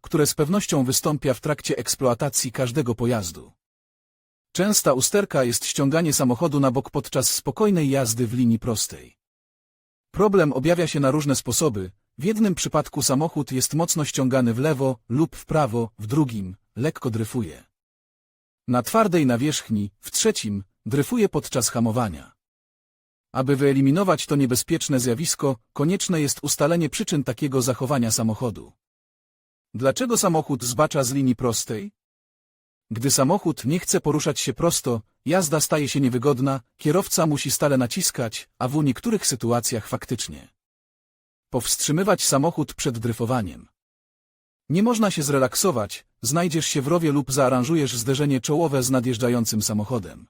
które z pewnością wystąpia w trakcie eksploatacji każdego pojazdu. Częsta usterka jest ściąganie samochodu na bok podczas spokojnej jazdy w linii prostej. Problem objawia się na różne sposoby. W jednym przypadku samochód jest mocno ściągany w lewo lub w prawo, w drugim lekko dryfuje. Na twardej nawierzchni, w trzecim dryfuje podczas hamowania. Aby wyeliminować to niebezpieczne zjawisko, konieczne jest ustalenie przyczyn takiego zachowania samochodu. Dlaczego samochód zbacza z linii prostej? Gdy samochód nie chce poruszać się prosto, jazda staje się niewygodna, kierowca musi stale naciskać, a w niektórych sytuacjach faktycznie. Powstrzymywać samochód przed dryfowaniem. Nie można się zrelaksować, znajdziesz się w rowie lub zaaranżujesz zderzenie czołowe z nadjeżdżającym samochodem.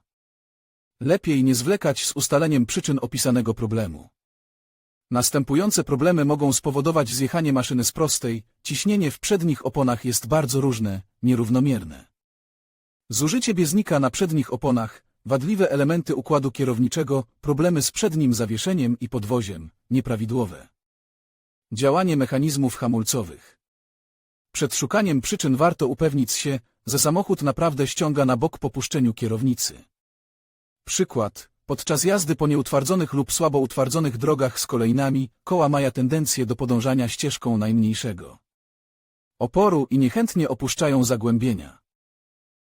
Lepiej nie zwlekać z ustaleniem przyczyn opisanego problemu. Następujące problemy mogą spowodować zjechanie maszyny z prostej, ciśnienie w przednich oponach jest bardzo różne, nierównomierne. Zużycie bieznika na przednich oponach, wadliwe elementy układu kierowniczego, problemy z przednim zawieszeniem i podwoziem, nieprawidłowe. Działanie mechanizmów hamulcowych. Przed szukaniem przyczyn warto upewnić się, że samochód naprawdę ściąga na bok po puszczeniu kierownicy. Przykład. Podczas jazdy po nieutwardzonych lub słabo utwardzonych drogach z kolejnami, koła mają tendencję do podążania ścieżką najmniejszego oporu i niechętnie opuszczają zagłębienia.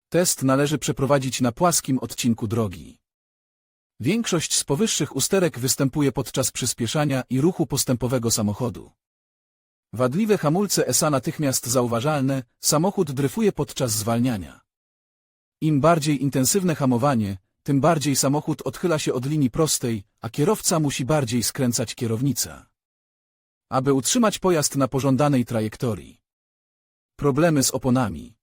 Test należy przeprowadzić na płaskim odcinku drogi. Większość z powyższych usterek występuje podczas przyspieszania i ruchu postępowego samochodu. Wadliwe hamulce ESA natychmiast zauważalne, samochód dryfuje podczas zwalniania. Im bardziej intensywne hamowanie, tym bardziej samochód odchyla się od linii prostej, a kierowca musi bardziej skręcać kierownicę. Aby utrzymać pojazd na pożądanej trajektorii. Problemy z oponami.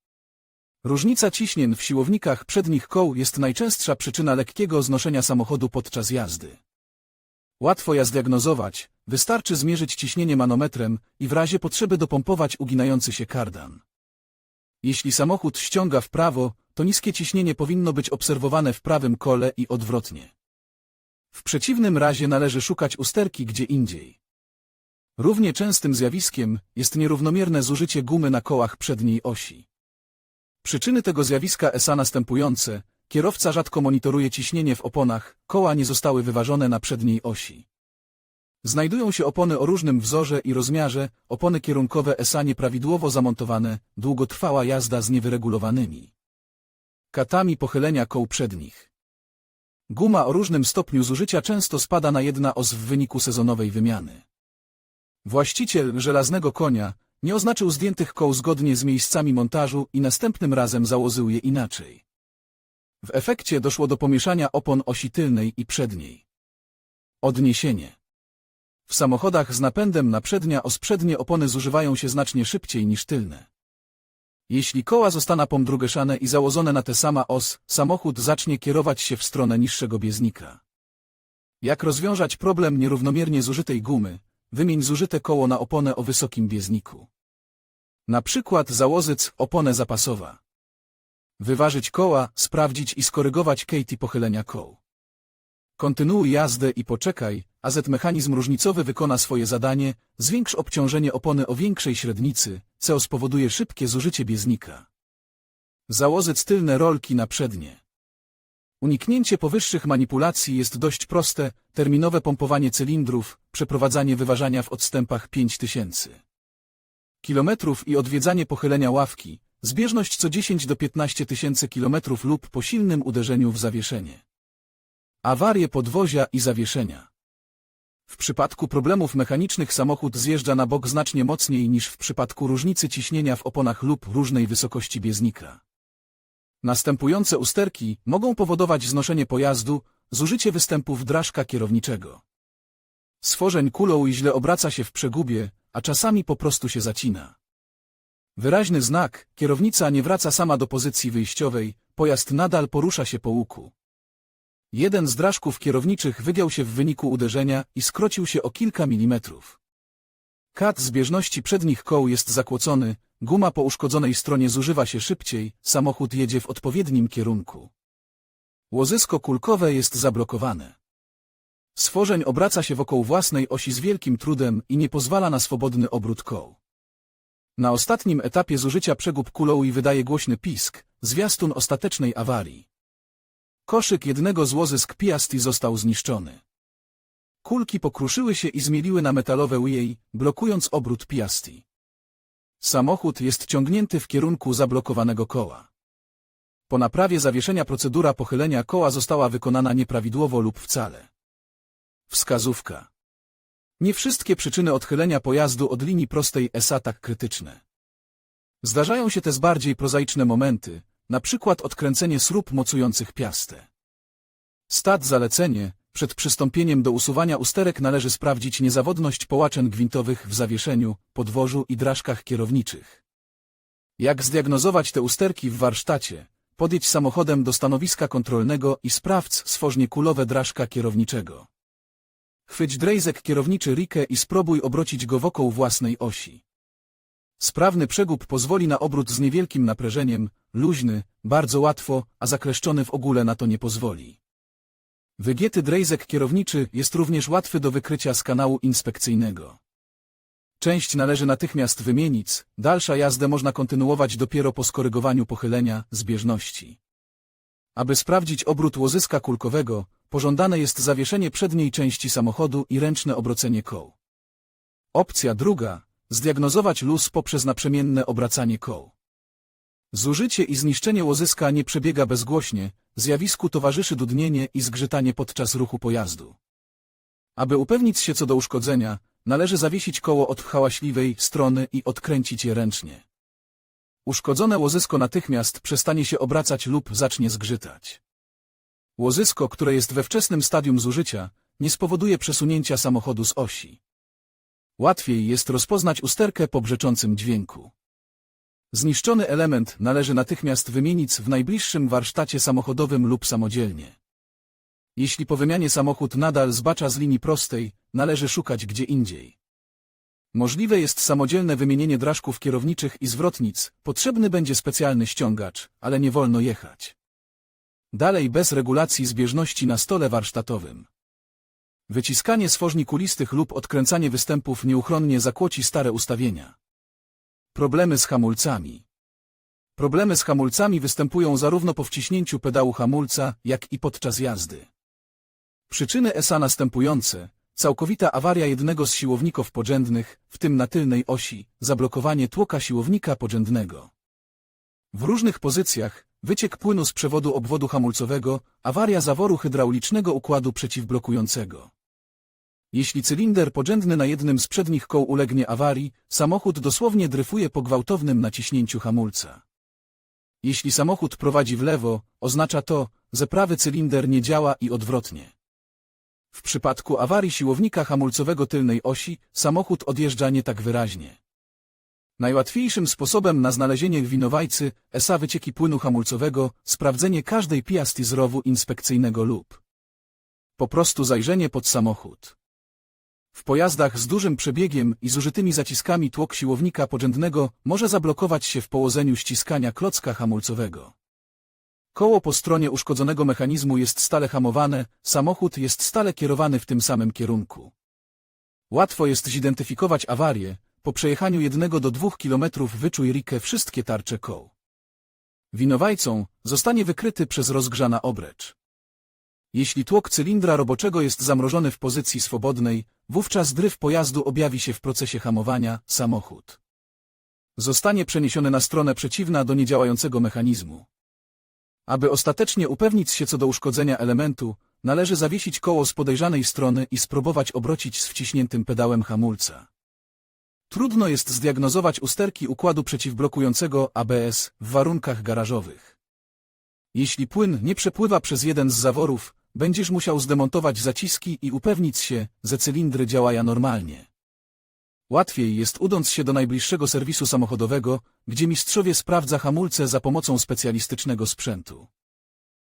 Różnica ciśnień w siłownikach przednich koł jest najczęstsza przyczyna lekkiego znoszenia samochodu podczas jazdy. Łatwo je zdiagnozować, wystarczy zmierzyć ciśnienie manometrem i w razie potrzeby dopompować uginający się kardan. Jeśli samochód ściąga w prawo, to niskie ciśnienie powinno być obserwowane w prawym kole i odwrotnie. W przeciwnym razie należy szukać usterki gdzie indziej. Równie częstym zjawiskiem jest nierównomierne zużycie gumy na kołach przedniej osi. Przyczyny tego zjawiska ESA następujące. Kierowca rzadko monitoruje ciśnienie w oponach, koła nie zostały wyważone na przedniej osi. Znajdują się opony o różnym wzorze i rozmiarze, opony kierunkowe ESA nieprawidłowo zamontowane, długotrwała jazda z niewyregulowanymi katami pochylenia koł przednich. Guma o różnym stopniu zużycia często spada na jedna os w wyniku sezonowej wymiany. Właściciel żelaznego konia nie oznaczył zdjętych koł zgodnie z miejscami montażu i następnym razem założył je inaczej. W efekcie doszło do pomieszania opon osi tylnej i przedniej. Odniesienie. W samochodach z napędem na przednia os przednie opony zużywają się znacznie szybciej niż tylne. Jeśli koła zostaną pomdrugeszane i założone na tę sama os, samochód zacznie kierować się w stronę niższego bieznika. Jak rozwiązać problem nierównomiernie zużytej gumy? Wymień zużyte koło na oponę o wysokim biezniku. Na przykład założyć oponę zapasowa. Wyważyć koła, sprawdzić i skorygować Katie pochylenia koł. Kontynuuj jazdę i poczekaj, a Z-mechanizm różnicowy wykona swoje zadanie, zwiększ obciążenie opony o większej średnicy, co spowoduje szybkie zużycie bieznika. Założyć tylne rolki na przednie. Uniknięcie powyższych manipulacji jest dość proste, terminowe pompowanie cylindrów, przeprowadzanie wyważania w odstępach 5000 kilometrów i odwiedzanie pochylenia ławki, zbieżność co 10 do 15 tysięcy kilometrów lub po silnym uderzeniu w zawieszenie. Awarie podwozia i zawieszenia. W przypadku problemów mechanicznych samochód zjeżdża na bok znacznie mocniej niż w przypadku różnicy ciśnienia w oponach lub różnej wysokości bieznika. Następujące usterki mogą powodować znoszenie pojazdu, zużycie występów drażka kierowniczego. Stworzeń kulą i źle obraca się w przegubie, a czasami po prostu się zacina. Wyraźny znak, kierownica nie wraca sama do pozycji wyjściowej, pojazd nadal porusza się po łuku. Jeden z draszków kierowniczych wygiął się w wyniku uderzenia i skrócił się o kilka milimetrów. Kat zbieżności przednich koł jest zakłócony, guma po uszkodzonej stronie zużywa się szybciej, samochód jedzie w odpowiednim kierunku. Łożysko kulkowe jest zablokowane. Stworzeń obraca się wokół własnej osi z wielkim trudem i nie pozwala na swobodny obrót koł. Na ostatnim etapie zużycia przegub kuloui wydaje głośny pisk, zwiastun ostatecznej awarii. Koszyk jednego z łozysk Piasti został zniszczony. Kulki pokruszyły się i zmieliły na metalowe ujej, blokując obrót Piasti. Samochód jest ciągnięty w kierunku zablokowanego koła. Po naprawie zawieszenia procedura pochylenia koła została wykonana nieprawidłowo lub wcale. Wskazówka. Nie wszystkie przyczyny odchylenia pojazdu od linii prostej SA tak krytyczne. Zdarzają się też bardziej prozaiczne momenty, na przykład odkręcenie srób mocujących piastę. Stat zalecenie, przed przystąpieniem do usuwania usterek należy sprawdzić niezawodność połaczeń gwintowych w zawieszeniu, podwożu i drażkach kierowniczych. Jak zdiagnozować te usterki w warsztacie? Podjedź samochodem do stanowiska kontrolnego i sprawdź stworznie kulowe drażka kierowniczego. Chwyć drejzek kierowniczy Rikę i spróbuj obrócić go wokół własnej osi. Sprawny przegub pozwoli na obrót z niewielkim naprężeniem, luźny, bardzo łatwo, a zakleszczony w ogóle na to nie pozwoli. Wygięty drejzek kierowniczy jest również łatwy do wykrycia z kanału inspekcyjnego. Część należy natychmiast wymienić, dalsza jazdę można kontynuować dopiero po skorygowaniu pochylenia, zbieżności. Aby sprawdzić obrót łożyska kulkowego, pożądane jest zawieszenie przedniej części samochodu i ręczne obrocenie koł. Opcja druga – zdiagnozować luz poprzez naprzemienne obracanie koł. Zużycie i zniszczenie łożyska nie przebiega bezgłośnie, zjawisku towarzyszy dudnienie i zgrzytanie podczas ruchu pojazdu. Aby upewnić się co do uszkodzenia, należy zawiesić koło od hałaśliwej strony i odkręcić je ręcznie. Uszkodzone łożysko natychmiast przestanie się obracać lub zacznie zgrzytać. Łożysko, które jest we wczesnym stadium zużycia, nie spowoduje przesunięcia samochodu z osi. Łatwiej jest rozpoznać usterkę po brzeczącym dźwięku. Zniszczony element należy natychmiast wymienić w najbliższym warsztacie samochodowym lub samodzielnie. Jeśli po wymianie samochód nadal zbacza z linii prostej, należy szukać gdzie indziej. Możliwe jest samodzielne wymienienie drażków kierowniczych i zwrotnic, potrzebny będzie specjalny ściągacz, ale nie wolno jechać. Dalej bez regulacji zbieżności na stole warsztatowym. Wyciskanie stworzni kulistych lub odkręcanie występów nieuchronnie zakłoci stare ustawienia. Problemy z hamulcami. Problemy z hamulcami występują zarówno po wciśnięciu pedału hamulca, jak i podczas jazdy. Przyczyny ESA następujące. Całkowita awaria jednego z siłowników podrzędnych, w tym na tylnej osi, zablokowanie tłoka siłownika podrzędnego. W różnych pozycjach, wyciek płynu z przewodu obwodu hamulcowego, awaria zaworu hydraulicznego układu przeciwblokującego. Jeśli cylinder podrzędny na jednym z przednich koł ulegnie awarii, samochód dosłownie dryfuje po gwałtownym naciśnięciu hamulca. Jeśli samochód prowadzi w lewo, oznacza to, że prawy cylinder nie działa i odwrotnie. W przypadku awarii siłownika hamulcowego tylnej osi, samochód odjeżdża nie tak wyraźnie. Najłatwiejszym sposobem na znalezienie winowajcy ESA wycieki płynu hamulcowego, sprawdzenie każdej piasty z rowu inspekcyjnego lub po prostu zajrzenie pod samochód. W pojazdach z dużym przebiegiem i zużytymi zaciskami tłok siłownika podrzędnego może zablokować się w położeniu ściskania klocka hamulcowego. Koło po stronie uszkodzonego mechanizmu jest stale hamowane, samochód jest stale kierowany w tym samym kierunku. Łatwo jest zidentyfikować awarię, po przejechaniu jednego do dwóch kilometrów wyczuj Rikę wszystkie tarcze koł. Winowajcą zostanie wykryty przez rozgrzana obrecz. Jeśli tłok cylindra roboczego jest zamrożony w pozycji swobodnej, wówczas dryf pojazdu objawi się w procesie hamowania, samochód zostanie przeniesiony na stronę przeciwna do niedziałającego mechanizmu. Aby ostatecznie upewnić się co do uszkodzenia elementu, należy zawiesić koło z podejrzanej strony i spróbować obrócić z wciśniętym pedałem hamulca. Trudno jest zdiagnozować usterki układu przeciwblokującego ABS w warunkach garażowych. Jeśli płyn nie przepływa przez jeden z zaworów, będziesz musiał zdemontować zaciski i upewnić się, że cylindry działają normalnie. Łatwiej jest udąc się do najbliższego serwisu samochodowego, gdzie mistrzowie sprawdza hamulce za pomocą specjalistycznego sprzętu.